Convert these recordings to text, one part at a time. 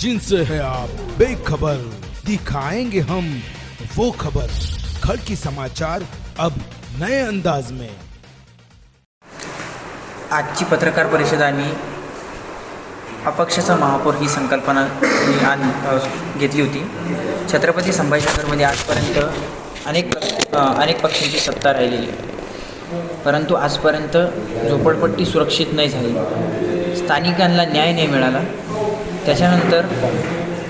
जिनसे है आप। बेखबर दिखाएंगे हम वो खबर। खड़की समाचार अब नए अंदाज में। आजची पत्रकार परिषद आम्ही अपक्षाचा महापौर ही संकल्पना मी आण घेतली होती. छत्रपती संभाजीनगरमध्ये आजपर्यंत अनेक अनेक पक्षांची सत्ता राहिलेली आहे. परंतु आजपर्यंत झोपडपट्टी सुरक्षित नाही झाली. स्थानिकांना न्याय नाही मिळाला. त्याच्यानंतर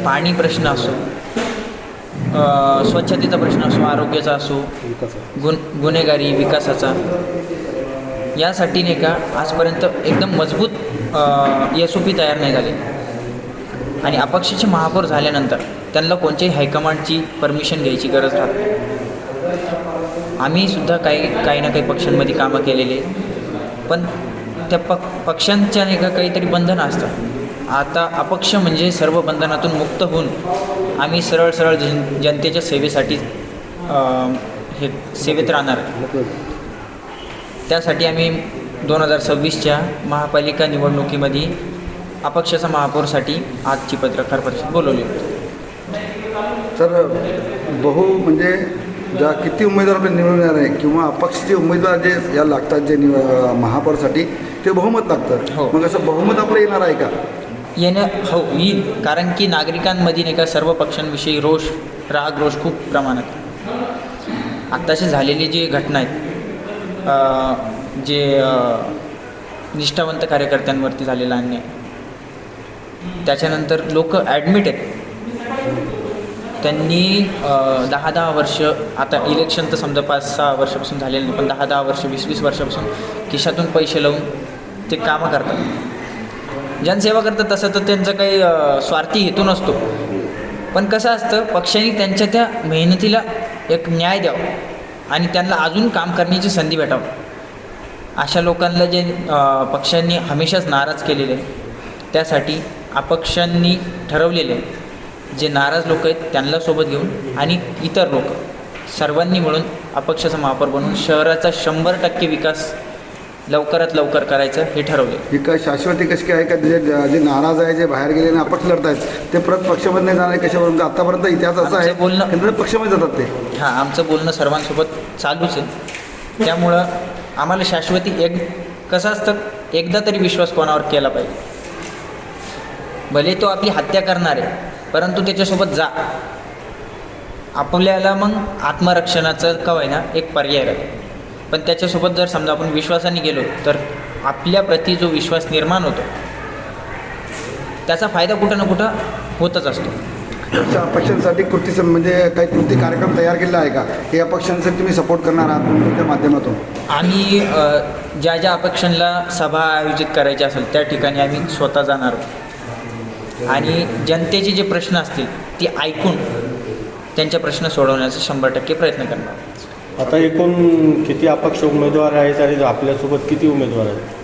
पाणी प्रश्न असो स्वच्छतेचा प्रश्न असो आरोग्याचा असो गुन गुन्हेगारी विकासाचा यासाठी नाही का आजपर्यंत एकदम मजबूत एस ओ पी तयार नाही झाले. आणि अपक्षाचे महापौर झाल्यानंतर त्यांना कोणत्याही हायकमांडची परमिशन घ्यायची गरज राहत नाही. आम्ही सुद्धा काही काही ना काही पक्षांमध्ये कामं केलेले पण त्या पक पक्षांच्या नाही का काहीतरी बंधनं असतात. आता अपक्ष म्हणजे सर्व बंधनातून मुक्त होऊन आम्ही सरळ सरळ जन जनतेच्या सेवेसाठी हे सेवेत राहणार. त्यासाठी आम्ही दोन हजार सव्वीसच्या महापालिका निवडणुकीमध्ये अपक्षाचा महापौरसाठी आजची पत्रकार परिषद बोलवली तर बहु म्हणजे ज्या किती उमेदवार आपले निवडून येणार आहे किंवा अपक्षचे उमेदवार जे या लागतात जे निव महापौरसाठी ते बहुमत लागतं हो. मग असं बहुमत आपलं येणार आहे का येणं हो येईल कारण की नागरिकांमध्ये नाही का सर्व पक्षांविषयी रोष राग रोष खूप प्रमाणात आत्ताशी झालेली जी घटना आहेत जे निष्ठावंत कार्यकर्त्यांवरती झालेला अन्याय त्याच्यानंतर लोक ॲडमिट आहेत. त्यांनी दहा दहा वर्ष आता इलेक्शन तर समजा पाच सहा वर्षापासून झालेलं नाही पण दहा दहा वर्ष वीस वीस वर्षापासून खिशातून पैसे लावून ते कामं करतात. जनसेवा करतात तसं तर त्यांचा काही स्वार्थी हेतू नसतो. पण कसं असतं पक्षांनी त्यांच्या त्या मेहनतीला एक न्याय द्यावा आणि त्यांना अजून काम करण्याची संधी भेटावं. अशा लोकांना जे पक्षांनी हमेशाच नाराज केलेले आहे त्यासाठी अपक्षांनी ठरवलेले जे नाराज लोक आहेत त्यांना सोबत घेऊन आणि इतर लोक सर्वांनी मिळून अपक्षाचा महापौर बनवून शहराचा शंभर टक्के विकास लवकरात लवकर करायचं हे ठरवले. ही काय शाश्वती कशी काय आहे का? जे जे नाराज आहे जे बाहेर गेले आणि अपक्ष लढत आहेत ते परत पक्षामध्ये जाणार म्हणजे आतापर्यंत इतिहास असा आहे बोलणं- की ते पक्षामध्ये जातात ते? हां आमचं बोलणं सर्वांसोबत चालूच आहे. त्यामुळं आम्हाला शाश्वती एक कसं असतं? एकदा तरी विश्वास कोणावर केला पाहिजे. भले तो आपली हत्या करणार आहे परंतु त्याच्यासोबत जा. आपल्याला मग आत्मरक्षणाचं कवाय ना एक पर्याय राहतो पण त्याच्यासोबत जर समजा आपण विश्वासाने गेलो तर आपल्याप्रती जो विश्वास निर्माण होतो त्याचा फायदा कुठं ना कुठं होतच असतो. अपक्षांसाठी कृती म्हणजे काही कृती कार्यक्रम तयार केलेला आहे का? हे अपक्षांसाठी तुम्ही सपोर्ट करणार आहात तुमच्या माध्यमातून? आम्ही ज्या ज्या अपक्षांना सभा आयोजित करायची असेल त्या ठिकाणी आम्ही स्वतः जाणार आहोत. आणि जनतेचे जे प्रश्न असतील ते ऐकून त्यांचे प्रश्न सोडवण्याचा शंभर टक्के प्रयत्न करणार. आता एकूण किती अपक्ष उमेदवार आहेत आणि आपल्यासोबत किती उमेदवार आहेत?